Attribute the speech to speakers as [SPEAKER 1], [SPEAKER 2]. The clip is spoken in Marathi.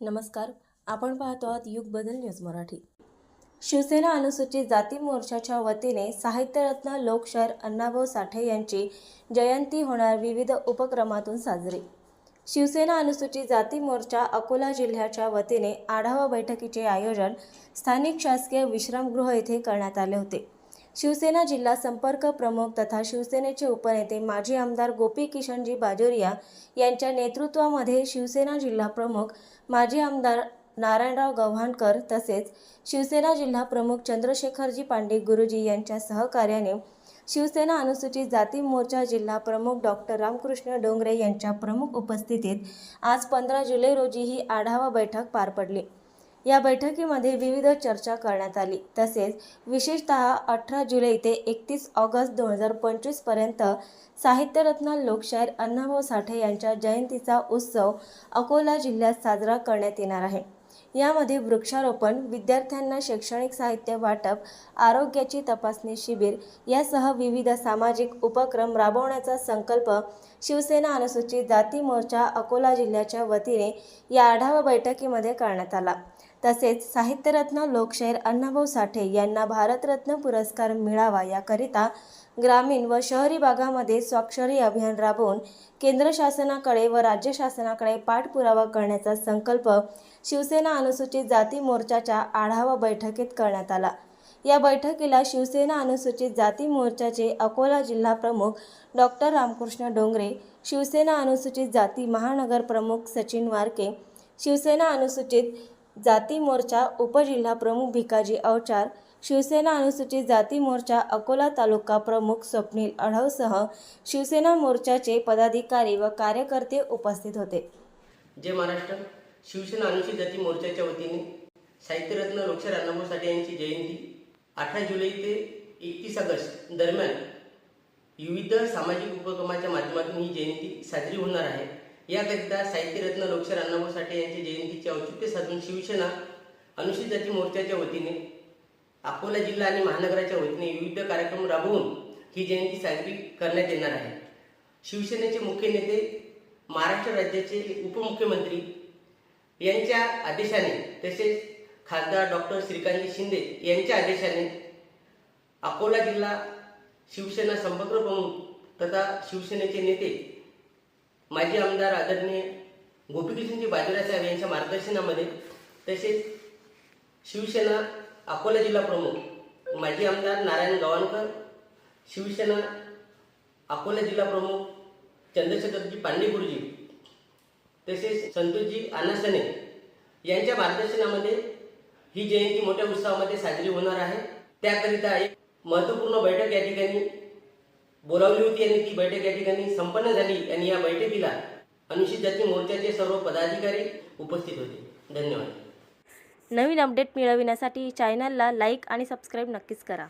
[SPEAKER 1] नमस्कार आपण पाहतो आहात युग बदल न्यूज मराठी. शिवसेना अनुसूचित जाती मोर्चाच्या वतीने साहित्यरत्न लोकशाहीर अण्णाभाऊ साठे यांची जयंती होणार विविध उपक्रमातून साजरी. शिवसेना अनुसूचित जाती मोर्चा अकोला जिल्ह्याच्या वतीने आढावा बैठकीचे आयोजन स्थानिक शासकीय विश्रामगृह येथे करण्यात आले होते. शिवसेना जिल्हा संपर्क प्रमुख तथा शिवसेनेचे उपनेते माजी आमदार गोपी किशनजी बाजोरिया यांच्या नेतृत्वामध्ये शिवसेना जिल्हा प्रमुख माजी आमदार नारायणराव गव्हाणकर तसेच शिवसेना जिल्हा प्रमुख चंद्रशेखरजी पांडे गुरुजी यांच्या सहकार्याने शिवसेना अनुसूचित जाती मोर्चा जिल्हा प्रमुख डॉक्टर रामकृष्ण डोंगरे यांच्या प्रमुख उपस्थितीत आज पंधरा जुलै रोजी ही आढावा बैठक पार पडली. या बैठकीमध्ये विविध चर्चा करण्यात आली. तसेच विशेषतः अठरा जुलै ते एकतीस ऑगस्ट दोन हजार पंचवीसपर्यंत साहित्यरत्न लोकशाहीर अण्णाभाऊ साठे यांच्या जयंतीचा उत्सव अकोला जिल्ह्यात साजरा करण्यात येणार आहे. यामध्ये वृक्षारोपण विद्यार्थ्यांना शैक्षणिक साहित्य वाटप आरोग्याची तपासणी शिबिर यासह विविध सामाजिक उपक्रम राबवण्याचा संकल्प शिवसेना अनुसूचित जाती मोर्चा अकोला जिल्ह्याच्या वतीने या आढावा बैठकीमध्ये करण्यात आला. तसेच साहित्यरत्न लोकशाहीर अण्णाभाऊ साठे यांना भारतरत्न पुरस्कार मिळावा याकरिता ग्रामीण व शहरी भागामध्ये स्वाक्षरी अभियान राबवून केंद्र शासनाकडे व राज्य शासनाकडे पाठपुरावा करण्याचा संकल्प शिवसेना अनुसूचित जाती मोर्चाच्या आढावा बैठकीत करण्यात आला. या बैठकीला शिवसेना अनुसूचित जाती मोर्चाचे अकोला जिल्हा प्रमुख डॉक्टर रामकृष्ण डोंगरे शिवसेना अनुसूचित जाती महानगर प्रमुख सचिन वारके शिवसेना अनुसूचित जाती मोर्चा उपजिल्हा प्रमुख भिकाजी अवचार शिवसेना अनुसूचित जाती मोर्चा अकोला तालुका प्रमुख स्वप्नील अढवसह शिवसेना मोर्चाचे पदाधिकारी व कार्यकर्ते उपस्थित होते.
[SPEAKER 2] जय महाराष्ट्र. शिवसेना अनुसूचित जाती मोर्चाच्या वतीने साहित्यरत्न लोकशाहीर अण्णाभाऊ साठे यांची जयंती अठरा जुलै ते एकतीस ऑगस्ट दरम्यान विविध सामाजिक उपक्रमाच्या माध्यमातून ही जयंती साजरी होणार आहे. याकरिता साहित्यरत्न लोकशाहीर अण्णाभाऊ साठे यांची जयंतीचे औचित्य साधून शिवसेना अनुसूचित जाती मोर्चाच्या वतीने अकोला जिल्हा आणि महानगराच्या वतीने विविध कार्यक्रम राबवून ही जयंती साजरी करण्यात येणार आहे. शिवसेनेचे मुख्य नेते महाराष्ट्र राज्याचे उपमुख्यमंत्री यांच्या आदेशाने तसेच खासदार डॉक्टर श्रीकांत शिंदे यांच्या आदेशाने अकोला जिल्हा शिवसेना संपर्क प्रमुख तथा शिवसेनेचे नेते माजी आमदार आदरणीय गोपीकृष्णजी बाजीराव साहेब यांच्या मार्गदर्शनामध्ये तसेच शिवसेना अकोला जिल्हा प्रमुख माजी आमदार नारायण गवाणकर शिवसेना अकोला जिल्हा प्रमुख चंद्रशेखरजी पांडे गुरुजी तसेच संतोषजी अनासने यांच्या मार्गदर्शनामध्ये ही जयंती मोठ्या उत्साहामध्ये साजरी होणार आहे. त्याकरिता एक महत्त्वपूर्ण बैठक या ठिकाणी बोलावली होती आणि ती बैठक या ठिकाणी संपन्न झाली आणि या बैठकीला अनुसूचित जाती मोर्चाचे सर्व पदाधिकारी उपस्थित होते. धन्यवाद.
[SPEAKER 1] नवीन अपडेट मिळविण्यासाठी चॅनलला लाईक आणि सबस्क्राईब नक्कीच करा.